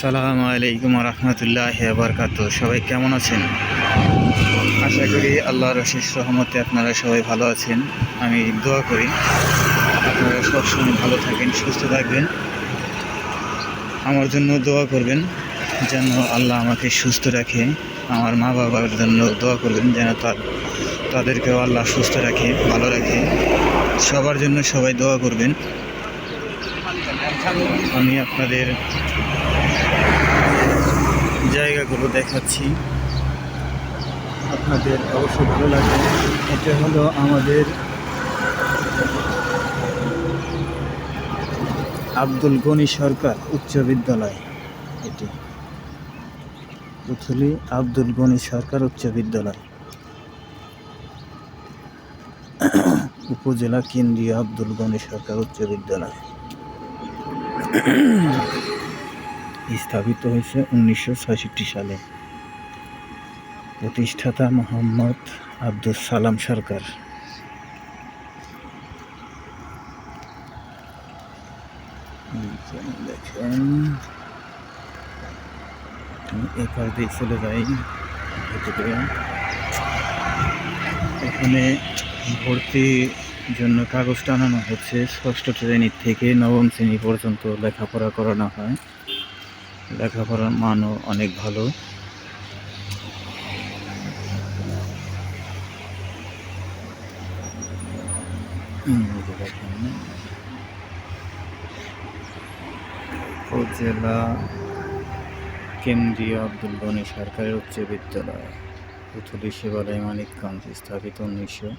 সালামু আলাইকুম রহমতুল্লাহ বরকাত সবাই কেমন আছেন? আশা করি আল্লাহর অশেষ রহমতে আপনারা সবাই ভালো আছেন। আমি দোয়া করি। আপনারা সবসময় ভালো থাকেন, সুস্থ থাকবেন। আমার জন্য দোয়া করবেন, যেন আল্লাহ আমাকে সুস্থ রাখে। আমার মা বাবার জন্য দোয়া করবেন, যেন তাদেরকেও আল্লাহ সুস্থ রাখে, ভালো রাখে। সবার জন্য সবাই দোয়া করবেন। আমি আপনাদের জায়গাগুলো দেখাচ্ছি। আপনাদের অবশ্যই ভালো লাগবে এটা হলো আমাদের আব্দুল গনি সরকার উচ্চ বিদ্যালয়। এটি পুথুলি আব্দুল গনি সরকার উচ্চ বিদ্যালয়। উপজেলা কেন্দ্রীয় আব্দুল গনি সরকার উচ্চ বিদ্যালয়। স্থাপিত হয়েছে উনিশশো সালে। প্রতিষ্ঠাতা মোহাম্মদ আব্দুল সালাম সরকার। এপার দিয়ে চলে যাই এখানে ভর্তির জন্য কাগজ টানানো হচ্ছে। ষষ্ঠ শ্রেণি থেকে নবম শ্রেণি পর্যন্ত লেখাপড়া করানো হয়। লেখাপড়ার মানও অনেক ভালো। উপজেলা কেন্দ্রীয় আব্দুল গনি সরকারি উচ্চ বিদ্যালয়। পুথুলি শিবালয় মানিকগঞ্জ, স্থাপিত উনিশশো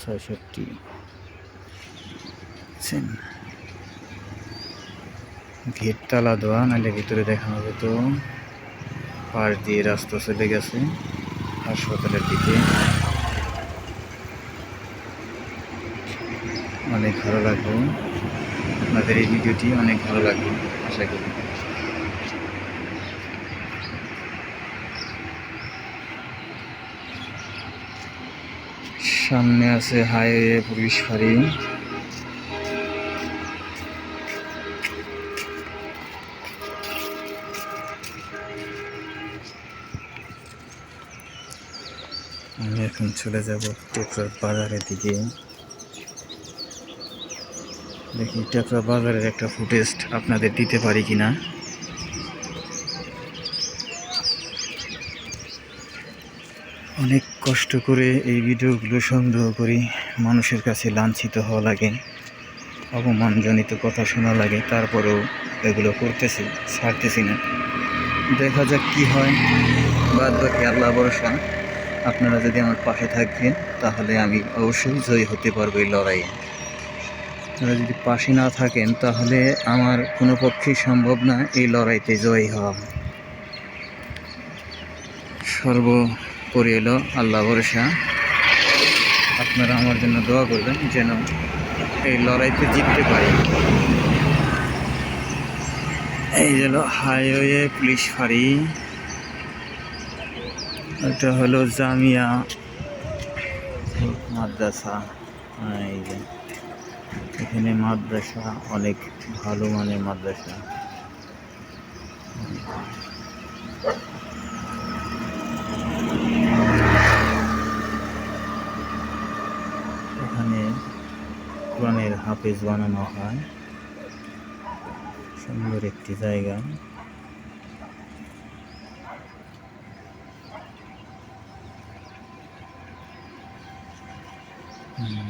ছয়ষট্টি। গেট তালা দেওয়া নাহলে ভিতরে দেখানো যেত। পাশ দিয়ে রাস্তা চলে গেছে, হাসপাতালের দিকে। অনেক ভালো লাগবে আপনাদের এই ভিডিওটি অনেক ভালো লাগবে আশা করি। সামনে আছে হাইওয়ে পুলিশ ফাঁড়ি। আমি এখন চলে যাব টেকরার বাজারের দিকে। দেখি টেকরা বাজারের একটা ফুটেজ আপনাদের দিতে পারি কিনা। অনেক কষ্ট করে এই ভিডিওগুলো সংগ্রহ করি, মানুষের কাছে লাঞ্ছিত হওয়া লাগে, অপমানজনিত কথা শোনা লাগে, তারপরেও এগুলো করতেছি, ছাড়তেছি না। দেখা যাক কি হয় বাদ বাকি আল্লাহ ভরসা। আপনারা যদি আমার পাশে থাকবেন তাহলে আমি অবশ্যই জয়ী হতে পারব এই লড়াইয়ে। আপনারা যদি পাশে না থাকেন, তাহলে আমার কোনো পক্ষেই সম্ভব না এই লড়াইতে জয়ী হওয়া। সর্বোপরি এলো, আল্লাহ ভরসা। আপনারা আমার জন্য দোয়া করবেন যেন এই লড়াইতে জিততে পারি। এই হলো হাইওয়ে পুলিশ ফাঁড়ি। এটা হলো জামিয়া মাদ্রাসা। এই যে, এখানে মাদ্রাসা অনেক ভালো মানের মাদ্রাসা এখানে কোরআনের হাফেজ বানানো হয় সুন্দর একটি জায়গা হুম।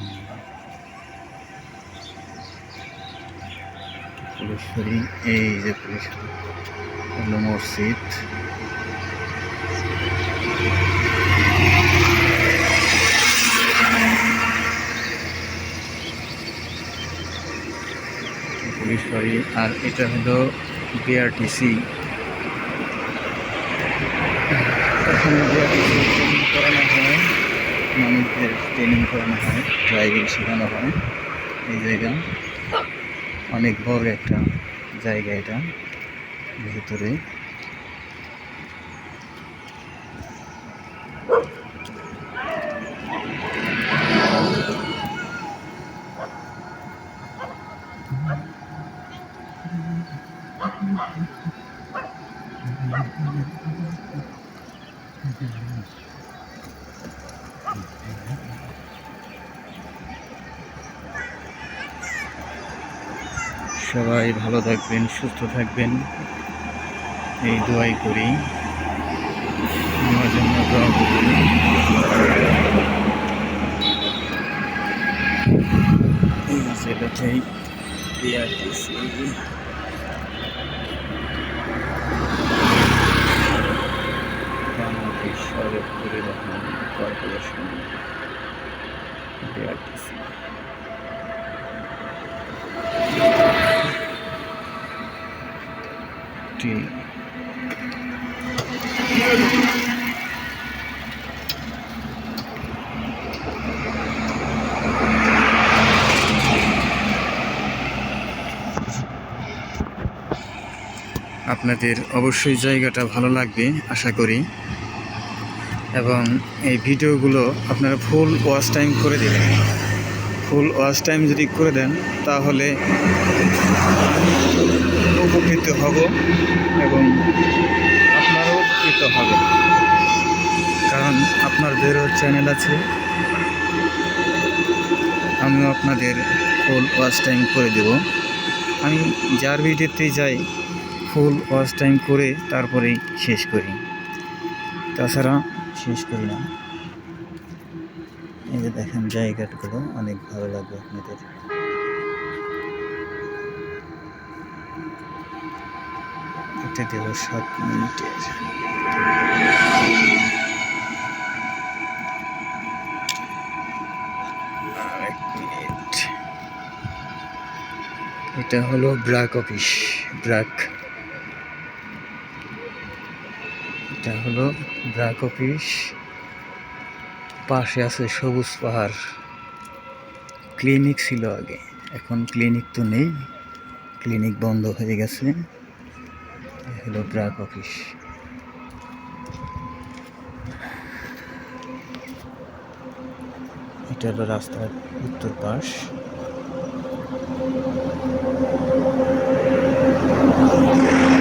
এই যে পুলিশারি হলো মসজিদ পুলিশ বাড়ি, আর এটা হলো বিআরটিসি এখানে বিআরটিসি ট্রেনিং করানো হয়, মানুষদের ট্রেনিং করানো হয় ড্রাইভিং শেখানো হয় এই জায়গা। অনেক বড় একটা জায়গা এটা ভেতরে। সবাই ভালো থাকবেন সুস্থ থাকবেন। এই দোয়াই করি। আমার জন্য দোয়া জেলাতেই আপনাদের অবশ্যই জায়গাটা ভালো লাগবে, আশা করি। এবং এই ভিডিওগুলো আপনারা ফুল ওয়াচ টাইম করে দেবেন। ফুল ওয়াচ টাইম যদি করে দেন, তাহলে উপকৃত হব এবং আপনারাও উপকৃত হবে। কারণ আপনার আপনাদেরও চ্যানেল আছে। আমিও আপনাদের ফুল ওয়াচ টাইম করে দেব। আমি যার ভিডিওতেই যাই ফুল ওয়াচ টাইম করে তারপরেই শেষ করি। তাছাড়া শেষ করি না। এই যে দেখেন জায়গাগুলো, অনেক ভালো লাগবে আপনাদের। এটা সাত মিনিটের। এটা হলো ব্রাক অফিস ব্রাক এটা হলো ব্রাক অফিস। পাশে আছে সবুজ পাহাড়। ক্লিনিক ছিল আগে, এখন ক্লিনিক তো নেই। ক্লিনিক বন্ধ হয়ে গেছে। হলো ব্রাক অফিস। এটা হলো রাস্তার উত্তর পাশ।